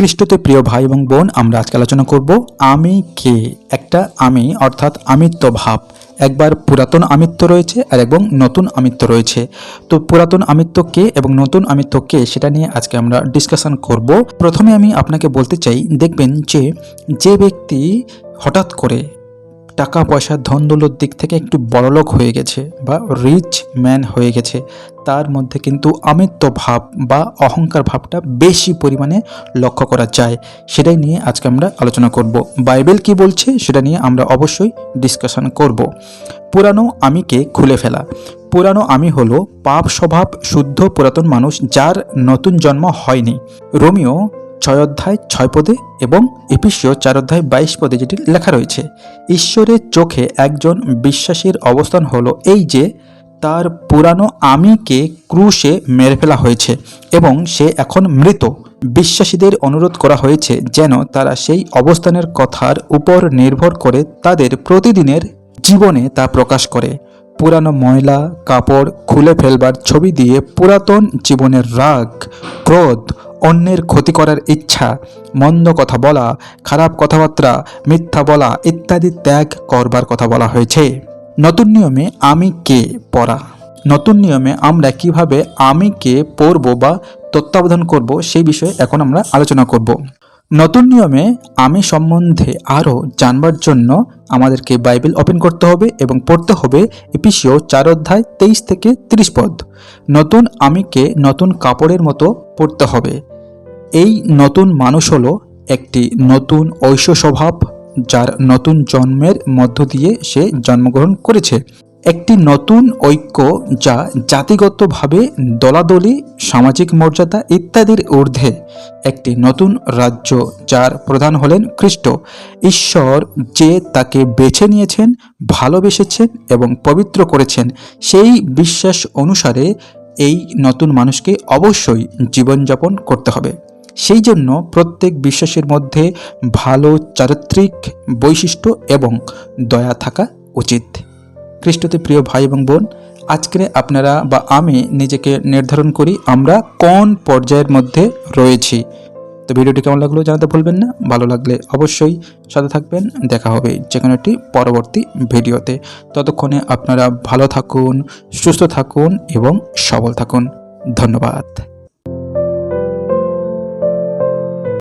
খ্রিস্টতে প্রিয় ভাই এবং বোন, আমরা আজকে আলোচনা করব আমি কে? একটা আমি, অর্থাৎ আমিত্ব ভাব। একবার পুরাতন আমিত্ব রয়েছে আর এবং নতুন আমিত্ব রয়েছে। তো পুরাতন আমিত্ব কে এবং নতুন আমিত্ব কে, সেটা নিয়ে আজকে আমরা ডিসকাশন করব। প্রথমে আমি আপনাকে বলতে চাই, দেখবেন যে যে ব্যক্তি হঠাৎ করে টাকা পয়সা ধন দৌলত দিক থেকে একটু বড়লোক হয়ে গেছে বা রিচ ম্যান হয়ে গেছে, তার মধ্যে কিন্তু আমিত্ব ভাব বা অহংকার ভাবটা বেশি পরিমাণে লক্ষ্য করা যায়। সেটাই নিয়ে আজকে আমরা আলোচনা করব। বাইবেল কি বলছে সেটা নিয়ে আমরা অবশ্যই ডিসকাশন করব। পুরানো আমিকে খুলে ফেলা। পুরানো আমি হলো পাপ স্বভাব শুদ্ধ পুরাতন মানুষ যার নতুন জন্ম হয়নি। রোমিও ছয় অধ্যায়, ছয় পদে এবং এপিসীয় চার অধ্যায়, বাইশ পদে যেটি লেখা রয়েছে, ঈশ্বরের চোখে একজন বিশ্বাসীর অবস্থান হলো এই যে, তার পুরানো আমিকে ক্রুশে মেরে ফেলা হয়েছে এবং সে এখন মৃত। বিশ্বাসীদের অনুরোধ করা হয়েছে যেন তারা সেই অবস্থানের কথার উপর নির্ভর করে তাদের প্রতিদিনের জীবনে তা প্রকাশ করে। পুরানো ময়লা, কাপড় খুলে ফেলবার ছবি দিয়ে পুরাতন জীবনের রাগ, ক্রোধ অন্যের ক্ষতি করার ইচ্ছা, মন্দ কথা বলা, খারাপ কথাবার্তা, মিথ্যা বলা ইত্যাদি ত্যাগ করবার কথা বলা হয়েছে। নতুন নিয়মে আমি কে পড়া? নতুন নিয়মে আমরা কীভাবে আমি কে পড়ব বা তত্ত্বাবধান করব সেই বিষয়ে এখন আমরা আলোচনা করব। নতুন নিয়মে আমি সম্বন্ধে আরও জানবার জন্য আমাদেরকে বাইবেল ওপেন করতে হবে এবং পড়তে হবে এপিসিও চার অধ্যায় তেইশ থেকে তিরিশ পদ। নতুন আমিকে নতুন কাপড়ের মতো পড়তে হবে। এই নতুন মানুষ হলো একটি নতুন ঐশ্য স্বভাব যার নতুন জন্মের মধ্য দিয়ে সে জন্মগ্রহণ করেছে। একটি নতুন ঐক্য যা জাতিগতভাবে দলাদলি, সামাজিক মর্যাদা ইত্যাদির ঊর্ধ্বে একটি নতুন রাজ্য যার প্রধান হলেন খ্রিস্ট। ঈশ্বর যে তাকে বেছে নিয়েছেন, ভালোবেসেছেন এবং পবিত্র করেছেন, সেই বিশ্বাস অনুসারে এই নতুন মানুষকে অবশ্যই জীবনযাপন করতে হবে। সেই জন্য প্রত্যেক বিশ্বাসের মধ্যে ভালো চারিত্রিক বৈশিষ্ট্য এবং দয়া থাকা উচিত। খ্রিস্টতে প্রিয় ভাই এবং বোন আজকে আপনারা বা আমি নিজেকে নির্ধারণ করি আমরা কোন পর্যায়ের মধ্যে রয়েছি। তো ভিডিওটি কেমন লাগল জানাতে ভুলবেন না, ভালো লাগলে অবশ্যই সাথে থাকবেন, দেখা হবে যে কোনো একটি পরবর্তী ভিডিওতে। ততক্ষণে আপনারা ভালো থাকুন, সুস্থ থাকুন এবং সবল থাকুন। ধন্যবাদ।